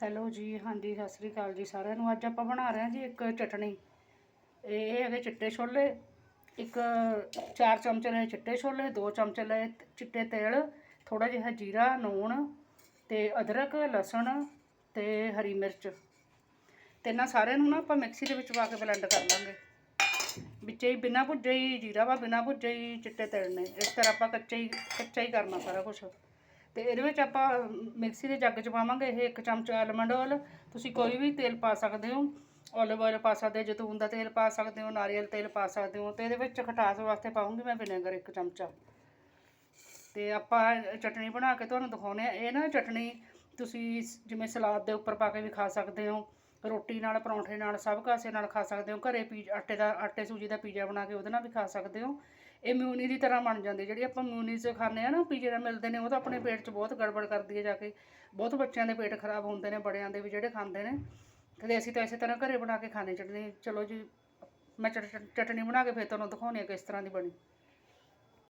Hello ਜੀ, ਹਾਂਜੀ, ਸਤਿ ਸ੍ਰੀ ਅਕਾਲ ਜੀ ਸਾਰਿਆਂ ਨੂੰ। ਅੱਜ ਆਪਾਂ ਬਣਾ ਰਹੇ ਹਾਂ ਜੀ ਇੱਕ ਚਟਣੀ। ਇਹ ਹੈਗੇ ਚਿੱਟੇ ਛੋਲੇ। ਇੱਕ 4 ਚਮਚ ਲਏ ਚਿੱਟੇ ਛੋਲੇ 2 ਚਮਚ ਲਏ ਚਿੱਟੇ ਤੇਲ ਥੋੜਾ ਜਿਹਾ ਜੀਰਾ, ਨੂਣ ਤੇ ਅਦਰਕ, ਲਸਣ ਤੇ ਹਰੀ ਮਿਰਚ। ਤੇ ਇਹਨਾਂ ਸਾਰਿਆਂ ਨੂੰ ਨਾ ਆਪਾਂ ਮਿਕਸੀ ਦੇ ਵਿੱਚ ਪਾ ਕੇ ਬਲੈਂਡ ਕਰ ਲਾਂਗੇ। ਵਿੱਚੇ ਹੀ ਬਿਨਾ ਭੁੱਜੇ ਹੀ ਜੀਰਾ ਵਾ, ਬਿਨਾ ਭੁੱਜੇ ਹੀ ਚਿੱਟੇ ਤੇਲ ਨੇ। ਇਸ ਤਰ੍ਹਾਂ ਆਪਾਂ ਕੱਚਾ ਹੀ ਕੱਚਾ ਹੀ ਕਰਨਾ ਸਾਰਾ ਕੁਝ ਤੇ ਇਹਦੇ ਵਿੱਚ ਆਪਾਂ ਮਿਕਸੀ ਦੇ ਜੱਗ 'ਚ ਪਾਵਾਂਗੇ ਇਹ ਇੱਕ ਚਮਚਾ ਆਲਮੰਡ ਆਇਲ ਤੁਸੀਂ ਕੋਈ ਵੀ ਤੇਲ ਪਾ ਸਕਦੇ ਹੋ। ਓਲੀਵ ਆਇਲ ਪਾ ਸਕਦੇ ਹੋ ਜੈਤੂਨ ਦਾ ਤੇਲ ਪਾ ਸਕਦੇ ਹੋ, ਨਾਰੀਅਲ ਤੇਲ ਪਾ ਸਕਦੇ ਹੋ, ਤੇ ਇਹਦੇ ਵਿੱਚ ਖਟਾਸ ਵਾਸਤੇ ਪਾਉਂਗੀ ਮੈਂ ਵਿਨੇਗਰ ਇੱਕ ਚਮਚਾ। ਤੇ ਆਪਾਂ ਚਟਣੀ ਬਣਾ ਕੇ ਤੁਹਾਨੂੰ ਦਿਖਾਉਨੇ ਆ ਇਹ ਨਾ ਚਟਣੀ ਤੁਸੀਂ ਜਿਵੇਂ ਸਲਾਦ ਦੇ ਉੱਪਰ ਪਾ ਕੇ ਵੀ ਖਾ ਸਕਦੇ ਹੋ। ਰੋਟੀ ਨਾਲ, ਪਰੌਂਠੇ ਨਾਲ, ਸਭ ਕਾਸੇ ਨਾਲ ਖਾ ਸਕਦੇ ਹੋ। ਘਰੇ ਪੀ, ਆਟੇ ਦਾ, ਆਟੇ ਸੂਜੀ ਦਾ ਪੀਜ਼ਾ ਬਣਾ ਕੇ ਉਹਦੇ ਨਾਲ ਵੀ ਖਾ ਸਕਦੇ ਹੋ। ਇਹ ਮਿਊਨੀ ਦੀ ਤਰ੍ਹਾਂ ਬਣ ਜਾਂਦੀ ਜਿਹੜੀ ਆਪਾਂ ਮਿਊਨੀ 'ਚ ਖਾਂਦੇ ਆ ਨਾ, ਪੀਜ਼ੇ ਨਾਲ ਮਿਲਦੇ ਨੇ, ਉਹ ਤਾਂ ਆਪਣੇ ਪੇਟ 'ਚ ਬਹੁਤ ਗੜਬੜ ਕਰਦੀ ਹੈ ਜਾ ਕੇ। ਬਹੁਤ ਬੱਚਿਆਂ ਦੇ ਪੇਟ ਖਰਾਬ ਹੁੰਦੇ ਨੇ, ਬੜਿਆਂ ਦੇ ਵੀ ਜਿਹੜੇ ਖਾਂਦੇ ਨੇ। ਤੇ ਅਸੀਂ ਤਾਂ ਇਸੇ ਤਰ੍ਹਾਂ ਘਰੇ ਬਣਾ ਕੇ ਖਾਣੇ ਚਟਨੀ, ਚਲੋ ਜੀ, ਮੈਂ ਚਟ- ਚਟ- ਬਣਾ ਕੇ ਫਿਰ ਤੁਹਾਨੂੰ ਦਿਖਾਉਣੀ ਆ ਕਿਸ ਤਰ੍ਹਾਂ ਦੀ ਬਣੀ।